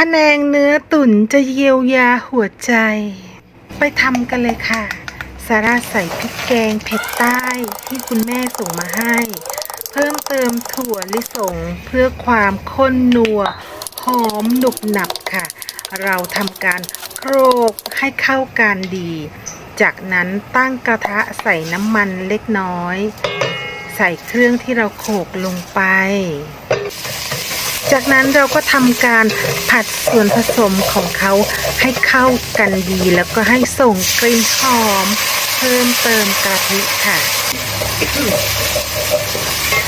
พนงเนื้อตุ๋นจะเยียวยาหัวใจ ไปทำกันเลยค่ะซาราใส่พริกแกงเผ็ดใต้ที่คุณแม่ส่งมาให้ เพิ่มเติมถั่วลิสงเพื่อความข้นนัว หอมหนุบหนับค่ะ เราทำการโครกให้เข้ากันดี จากนั้นตั้งกระทะใส่น้ำมันเล็กน้อย ใส่เครื่องที่เราโขลกลงไป จากนั้นเราก็ทำการผัดส่วนผสมของเขาให้เข้ากันดีแล้วก็ให้ส่งกลิ่นหอม เพิ่มเติมกะทิค่ะ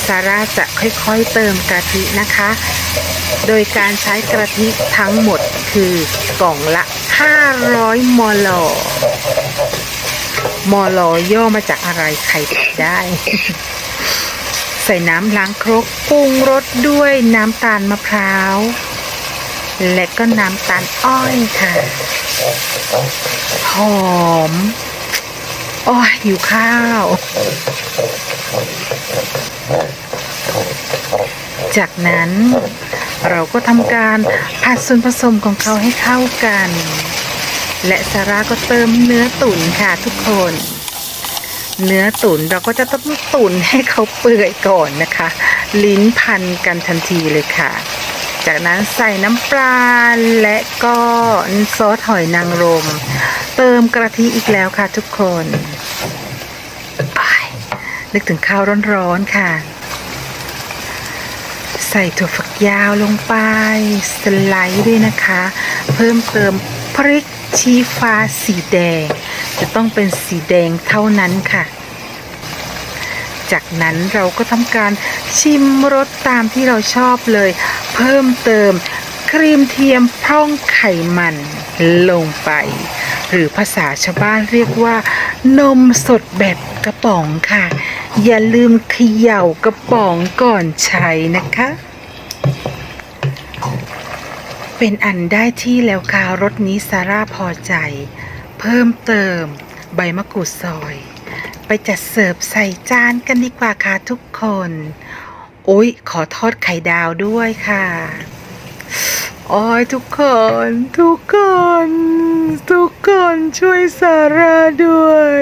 ซาร่าจะค่อยๆเติมกะทินะคะ โดยการใช้กะทิทั้งหมดคือกล่องละ 500 มล มลย่อมาจากอะไรใครตอบได้ ใส่น้ำล้างครกปรุงรสด้วยน้ำตาลมะพร้าว และก็น้ำตาลอ้อยค่ะ หอมโอ้ยหิวข้าว จากนั้นเราก็ทำการผัดส่วนผสมของเขาให้เข้ากัน และซาร่าก็เติมเนื้อตุ๋นค่ะทุกคน เนื้อตุ๋นเราก็จะต้องตุ๋นให้เขาเปื่อยก่อนนะคะ ลิ้นพันกันทันทีเลยค่ะ จากนั้นใส่น้ำปลาและก็ซอสหอยนางรม เติมกระทิอีกแล้วค่ะทุกคนนึกถึงข้าวร้อนๆค่ะ ใส่ถั่วฝักยาวลงไป สไลด์ด้วยนะคะ เพิ่มเติมพริกชี้ฟ้าสีแดง จะต้องเป็นสีแดงเท่านั้นค่ะ จากนั้นเราก็ทำการชิมรสตามที่เราชอบเลย เพิ่มเติมครีมเทียมพร่องไขมันลงไป หรือภาษาชาวบ้านเรียกว่า นมสดแบบกระป๋องค่ะ อย่าลืมเขย่ากระป๋องก่อนใช้นะคะ เป็นอันได้ที่แล้วค่ะรสนี้ซาร่าพอใจ เพิ่มเติมใบมะกรูดซอย ไปจัดเสิร์ฟใส่จานกันดีกว่าค่ะทุกคน โอ๊ยขอทอดไข่ดาวด้วยค่ะโอ้ยทุกคน ทุกคน ทุกคนช่วยซาร่าด้วย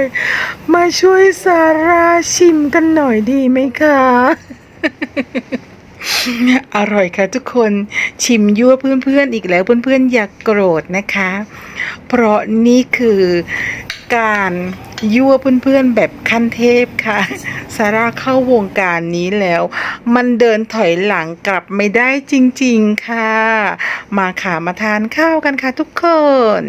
มาช่วยซาร่าชิมกันหน่อยดีไหมคะ อร่อยค่ะทุกคนชิมยั่วเพื่อนๆอีกแล้วเพื่อนๆอย่ากโกรธนะคะ เพราะนี่คือการยั่วเพื่อนๆแบบขั้นเทพค่ะซาร่าเข้าวงการนี้แล้ว มันเดินถอยหลังกลับไม่ได้จริงๆค่ะ มาค่ะมาทานข้าวกันค่ะทุกคน